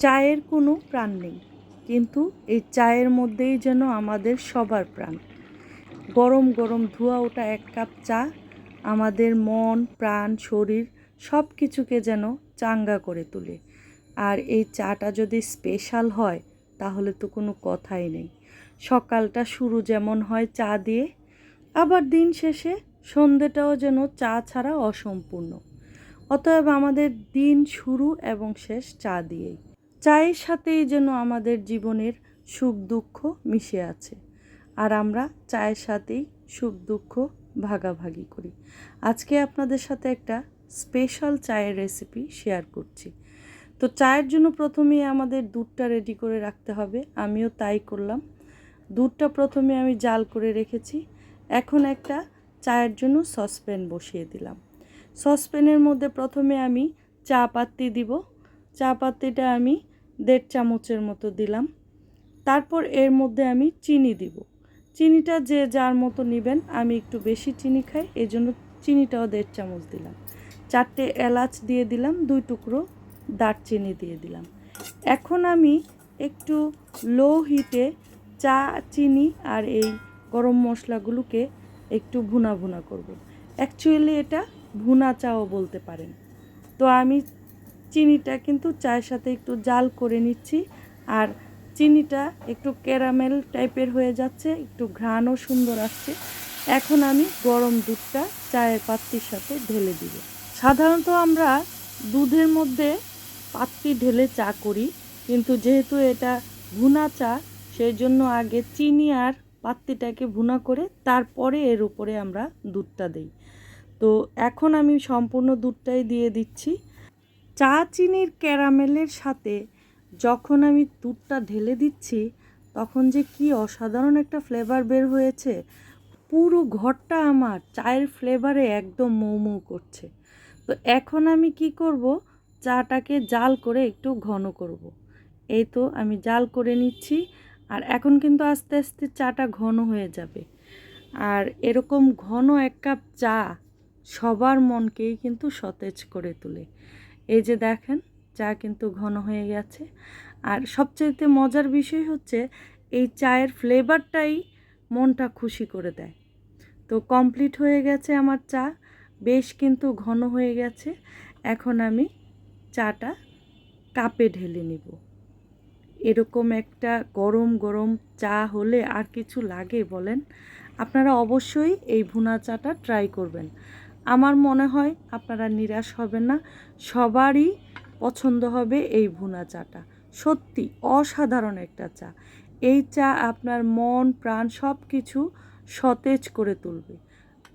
চায়ের কোনো প্রাণ নেই। কিন্তু এই চায়ের মধ্যেই যেন আমাদের সবার প্রাণ। গরম গরম ধোয়া ওঠা এক কাপ চা, আমাদের মন, প্রাণ, শরীর সব কিছুকে যেন চাঙ্গা করে তোলে। আর এই চাটা যদি স্পেশাল হয়, তাহলে তো কোনো কথাই নেই। সকালটা শুরু যেমন হয় চা দিয়ে, আবার দিন শেষে সন্ধেটাও যেন চা ছাড়া অসম্পূর্ণ। অতএব আমাদের দিন শুরু এবং শেষ চা দিয়েই। চায়ের সাথেই যেন আমাদের জীবনের সুখ দুঃখ মিশে আছে। আর আমরা চায়ের সাথেই সুখ দুঃখ ভাগাভাগি করি। আজকে আপনাদের সাথে একটা স্পেশাল চায়ের রেসিপি শেয়ার করছি। তো চায়ের জন্য প্রথমেই আমাদের দুধটা রেডি করে রাখতে হবে। আমিও তাই করলাম। দুধটা প্রথমে আমি জাল করে রেখেছি। এখন একটা চায়ের জন্য সসপ্যান বসিয়ে দিলাম। সসপ্যানের মধ্যে প্রথমে আমি চা পাত্তি দিব। চা পাত্তিটা আমি দেড় চামচের মতো দিলাম। তারপর এর মধ্যে আমি চিনি দিব। চিনিটা যে যার মতো নেবেন, আমি একটু বেশি চিনি খাই এই জন্য চিনিটাও দেড় চামচ দিলাম। চারটে এলাচ দিয়ে দিলাম, দুই টুকরো দারচিনি দিয়ে দিলাম। এখন আমি একটু লো হিটে চা, চিনি আর এই গরম মশলাগুলোকে একটু ভুনা ভুনা করব। অ্যাকচুয়ালি এটা ভুনা চাও বলতে পারেন। তো আমি চিনিটা কিন্তু চায়ের সাথে একটু জাল করে নিচ্ছি। আর চিনিটা একটু ক্যারামেল টাইপের হয়ে যাচ্ছে, একটু ঘ্রাণও সুন্দর আসছে। এখন আমি গরম দুধটা চায়ের পাত্রির সাথে ঢেলে দিব। সাধারণত আমরা দুধের মধ্যে পাত্রি ঢেলে চা করি, কিন্তু যেহেতু এটা ভুনা চা, সেই জন্য আগে চিনি আর পাত্রিটাকে ভুনা করে তারপরে এর উপরে আমরা দুধটা দিই। তো এখন আমি সম্পূর্ণ দুধটাই দিয়ে দিচ্ছি। চা চিনির ক্যারামেলের সাথে যখন আমি দুধটা ঢেলে দিচ্ছি, তখন যে কি অসাধারণ একটা ফ্লেভার বের হয়েছে। পুরো ঘরটা আমার চায়ের ফ্লেভারে একদম মৌ মৌ করছে। তো এখন আমি কি করব? চাটাকে জাল করে একটু ঘন করব। এই তো আমি জাল করে নিচ্ছি আর এখন কিন্তু আস্তে আস্তে চাটা ঘন হয়ে যাবে। আর এরকম ঘন এক কাপ চা সবার মনকেই কিন্তু সতেজ করে তোলে। এই যে দেখেন, চা কিন্তু ঘন হয়ে গেছে। আর সবচেয়ে মজার বিষয় হচ্ছে, এই চায়ের ফ্লেভারটাই মনটা খুশি করে দেয়। তো কমপ্লিট হয়ে গেছে আমার চা, বেশ কিন্তু ঘন হয়ে গেছে। এখন আমি চাটা কাপে ঢেলে নিব। এরকম একটা গরম গরম চা হলে আর কিছু লাগে বলেন? আপনারা অবশ্যই এই ভুনা চাটা ট্রাই করবেন। আমার মনে হয় আপনারা নিরাশ হবেন না। সবারই পছন্দ হবে এই ভুনা চাটা। সত্যি অসাধারণ একটা চা। এই চা আপনার মন, প্রাণ সব কিছু সতেজ করে তুলবে।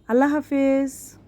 আল্লাহ হাফেজ।